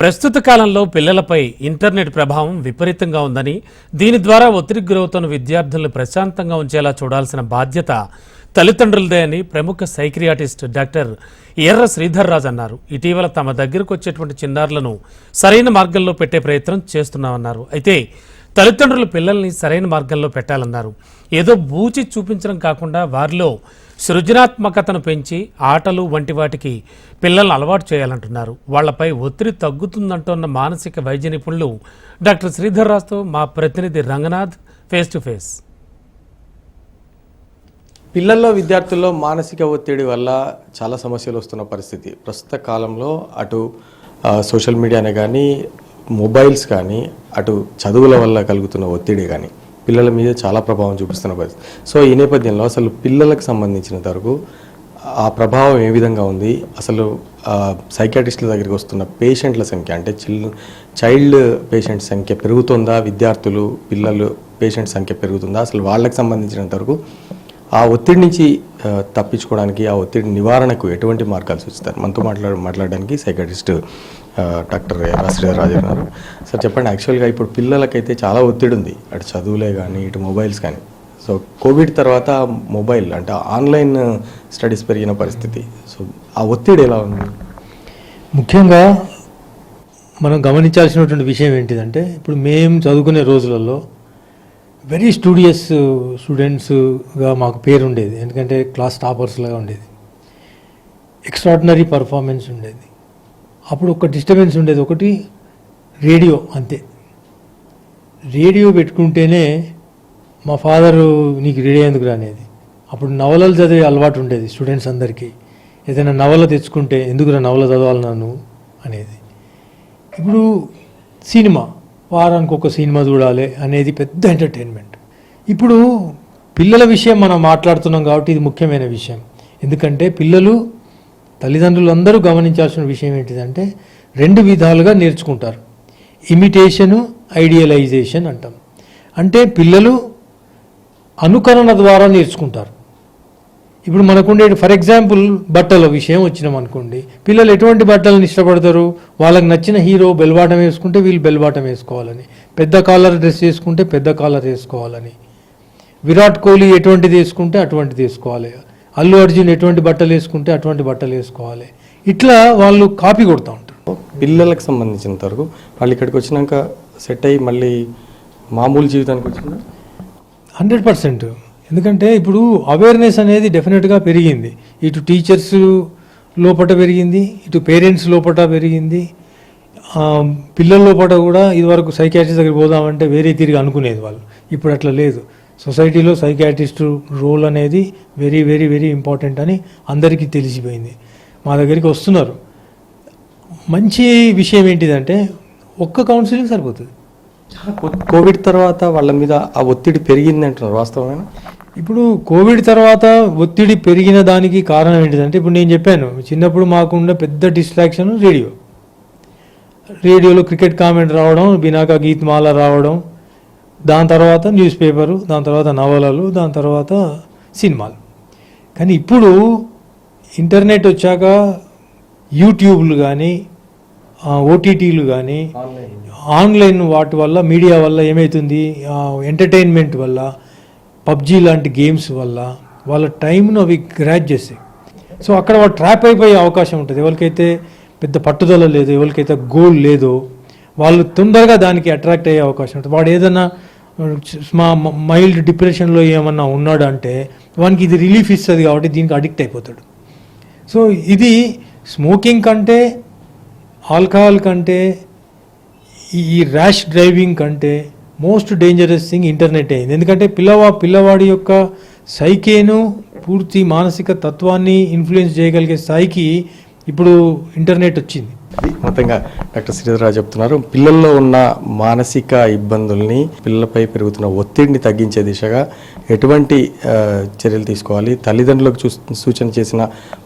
ప్రస్తుత కాలంలో పిల్లలపై ఇంటర్నెట్ ప్రభావం విపరీతంగా ఉందని దీని ద్వారా ఒత్తిడికి గురవుతున్న విద్యార్థులను ప్రశాంతంగా ఉంచేలా చూడాల్సిన బాధ్యత తల్లిదండ్రులదే అని ప్రముఖ సైక్రియాటిస్ట్ డాక్టర్ ఎర్ర శ్రీధర్ రాజ్ అన్నారు. ఇటీవల తమ దగ్గరకు వచ్చేటువంటి చిన్నారులను సరైన మార్గంలో పెట్టే ప్రయత్నం చేస్తున్నామన్నారు. అయితే తల్లిదండ్రులు పిల్లల్ని సరైన మార్గంలో పెట్టాలన్నారు. ఏదో బూచి చూపించడం కాకుండా వారిలో సృజనాత్మకతను పెంచి ఆటలు వంటి వాటికి పిల్లల్ని అలవాటు చేయాలంటున్నారు. వాళ్ళపై ఒత్తిడి తగ్గుతుందంటున్న మానసిక వైద్య నిపుణులు డాక్టర్ శ్రీధర్ రాజుతో మా ప్రతినిధి రంగనాథ్ ఫేస్ టు ఫేస్. పిల్లల్లో విద్యార్థుల్లో మానసిక ఒత్తిడి వల్ల చాలా సమస్యలు వస్తున్న పరిస్థితి. ప్రస్తుత కాలంలో అటు సోషల్ మీడియానే కానీ మొబైల్స్ కానీ అటు చదువుల వల్ల కలుగుతున్న ఒత్తిడి కానీ పిల్లల మీద చాలా ప్రభావం చూపిస్తున్న పరిస్థితి సో ఈ నేపథ్యంలో అసలు పిల్లలకు సంబంధించిన వరకు ఆ ప్రభావం ఏ విధంగా ఉంది? అసలు సైకాటిస్టుల దగ్గరికి వస్తున్న పేషెంట్ల సంఖ్య అంటే చిల్ చైల్డ్ పేషెంట్ సంఖ్య పెరుగుతుందా? విద్యార్థులు పిల్లలు పేషెంట్ సంఖ్య పెరుగుతుందా? అసలు వాళ్ళకి సంబంధించినంత వరకు ఆ ఒత్తిడి నుంచి తప్పించుకోవడానికి ఆ ఒత్తిడి నివారణకు ఎటువంటి మార్గాలు సూచిస్తారు? మనతో మాట్లాడ మాట్లాడడానికి సైకాటిస్ట్ డాక్టర్ రాశ్రీధర్ రాజు గారు సార్ చెప్పండి యాక్చువల్గా ఇప్పుడు పిల్లలకైతే చాలా ఒత్తిడి ఉంది అటు చదువులే కానీ ఇటు మొబైల్స్ కానీ. సో కోవిడ్ తర్వాత మొబైల్ అంటే ఆన్లైన్ స్టడీస్ పెరిగిన పరిస్థితి. సో ఆ ఒత్తిడి ఎలా ఉంది? ముఖ్యంగా మనం గమనించాల్సినటువంటి విషయం ఏంటిదంటే ఇప్పుడు మేము చదువుకునే రోజులలో వెరీ స్టూడియస్ స్టూడెంట్స్గా మాకు పేరు ఉండేది ఎందుకంటే క్లాస్ టాపర్స్లాగా ఉండేది. ఎక్స్ట్రాడినరీ పర్ఫార్మెన్స్ ఉండేది. అప్పుడు ఒక డిస్టర్బెన్స్ ఉండేది. ఒకటి రేడియో అంతే. రేడియో పెట్టుకుంటేనే మా ఫాదరు నీకు రేడియో ఎందుకు రానేది? అప్పుడు నవలలు చదివే అలవాటు ఉండేది స్టూడెంట్స్ అందరికీ. ఏదైనా నవల తెచ్చుకుంటే ఎందుకు నవల చదవాలి నన్ను? అనేది. ఇప్పుడు సినిమా. వారానికి ఒక సినిమా చూడాలి అనేది పెద్ద ఎంటర్టైన్మెంట్. ఇప్పుడు పిల్లల విషయం మనం మాట్లాడుతున్నాం కాబట్టి ఇది ముఖ్యమైన విషయం. ఎందుకంటే పిల్లలు తల్లిదండ్రులు అందరూ గమనించాల్సిన విషయం ఏంటిదంటే రెండు విధాలుగా నేర్చుకుంటారు. ఇమిటేషను ఐడియలైజేషన్ అంటాం. అంటే పిల్లలు అనుకరణ ద్వారా నేర్చుకుంటారు. ఇప్పుడు మనకుండే ఫర్ ఎగ్జాంపుల్ బట్టల విషయం వచ్చినాం అనుకోండి పిల్లలు ఎటువంటి బట్టలను ఇష్టపడతారు? వాళ్ళకి నచ్చిన హీరో బెల్బాటం వేసుకుంటే వీళ్ళు బెల్బాటం వేసుకోవాలని. పెద్ద కాలర్ డ్రెస్ వేసుకుంటే పెద్ద కాలర్ వేసుకోవాలని. విరాట్ కోహ్లీ ఎటువంటిది వేసుకుంటే అటువంటిది వేసుకోవాలి. అల్లు అర్జున్ ఎటువంటి బట్టలు వేసుకుంటే అటువంటి బట్టలు వేసుకోవాలి. ఇట్లా వాళ్ళు కాపీ కొడుతూ ఉంటారు. పిల్లలకు సంబంధించినంత వరకు వాళ్ళు ఇక్కడికి వచ్చినాక సెట్ అయ్యి మళ్ళీ మామూలు జీవితానికి వచ్చిందా? Hundred percent. ఎందుకంటే ఇప్పుడు అవేర్నెస్ అనేది డెఫినెట్గా పెరిగింది. ఇటు టీచర్స్ లోపట పెరిగింది ఇటు పేరెంట్స్ లోపట పెరిగింది. పిల్లల లోపట కూడా ఇదివరకు సైకాట్రిస్ట్ దగ్గరికి పోదామంటే వేరే తిరిగి అనుకునేది వాళ్ళు. ఇప్పుడు అట్లా లేదు. సొసైటీలో సైకాట్రిస్ట్ రోల్ అనేది వెరీ వెరీ వెరీ ఇంపార్టెంట్ అని అందరికీ తెలిసిపోయింది. మా దగ్గరికి వస్తున్నారు. మంచి విషయం ఏంటిదంటే ఒక్క కౌన్సిలింగ్ సరిపోతుంది. కోవిడ్ తర్వాత వాళ్ళ మీద ఆ ఒత్తిడి పెరిగింది అంటున్నారు వాస్తవమైన? ఇప్పుడు కోవిడ్ తర్వాత ఒత్తిడి పెరిగిన దానికి కారణం ఏంటిదంటే ఇప్పుడు నేను చెప్పాను చిన్నప్పుడు మాకున్న పెద్ద డిస్ట్రాక్షన్ రేడియో రేడియోలో క్రికెట్ కామెంట్ రావడం బినాకా గీత్మాల రావడం దాని తర్వాత న్యూస్ పేపరు దాని తర్వాత నవలలు దాని తర్వాత సినిమాలు. కానీ ఇప్పుడు ఇంటర్నెట్ వచ్చాక యూట్యూబ్లు కానీ ఓటీటీలు కానీ ఆన్లైన్. వాటి వల్ల మీడియా వల్ల ఏమవుతుంది ఎంటర్టైన్మెంట్ వల్ల పబ్జీ లాంటి గేమ్స్ వల్ల వాళ్ళ టైంను అవి గ్రాచ్ చేస్తాయి సో అక్కడ వాళ్ళు ట్రాప్ అయిపోయే అవకాశం ఉంటుంది. ఎవరికైతే పెద్ద పట్టుదల లేదు ఎవరికైతే గోల్ లేదో వాళ్ళు తొందరగా దానికి అట్రాక్ట్ అయ్యే అవకాశం ఉంటుంది. వాడు ఏదైనా మా మైల్డ్ డిప్రెషన్లో ఏమన్నా ఉన్నాడు అంటే వానికి ఇది రిలీఫ్ ఇస్తుంది కాబట్టి దీనికి అడిక్ట్ అయిపోతాడు. సో ఇది స్మోకింగ్ కంటే ఆల్కహాల్ కంటే ఈ ర్యాష్ డ్రైవింగ్ కంటే మోస్ట్ డేంజరస్ థింగ్ ఇంటర్నెట్ అయింది. ఎందుకంటే పిల్లవా పిల్లవాడి యొక్క సైకేను పూర్తి మానసిక తత్వాన్ని ఇన్ఫ్లుయెన్స్ చేయగలిగే స్థాయికి ఇప్పుడు ఇంటర్నెట్ వచ్చింది. మొత్తంగా డాక్టర్ శ్రీధరరావు చెప్తున్నారు. పిల్లల్లో ఉన్న మానసిక ఇబ్బందుల్ని పిల్లలపై పెరుగుతున్న ఒత్తిడిని తగ్గించే దిశగా ఎటువంటి చర్యలు తీసుకోవాలి? తల్లిదండ్రులకు చూ సూచన చేసిన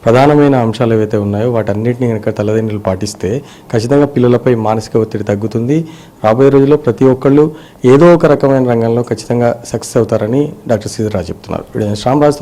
ప్రధానమైన అంశాలు ఏవైతే ఉన్నాయో వాటన్నిటిని కనుక తల్లిదండ్రులు పాటిస్తే ఖచ్చితంగా పిల్లలపై మానసిక ఒత్తిడి తగ్గుతుంది. రాబోయే రోజుల్లో ప్రతి ఒక్కళ్ళు ఏదో ఒక రకమైన రంగంలో ఖచ్చితంగా సక్సెస్ అవుతారని డాక్టర్ శ్రీధరరావు చెప్తున్నారు. శ్రామ్ రాజు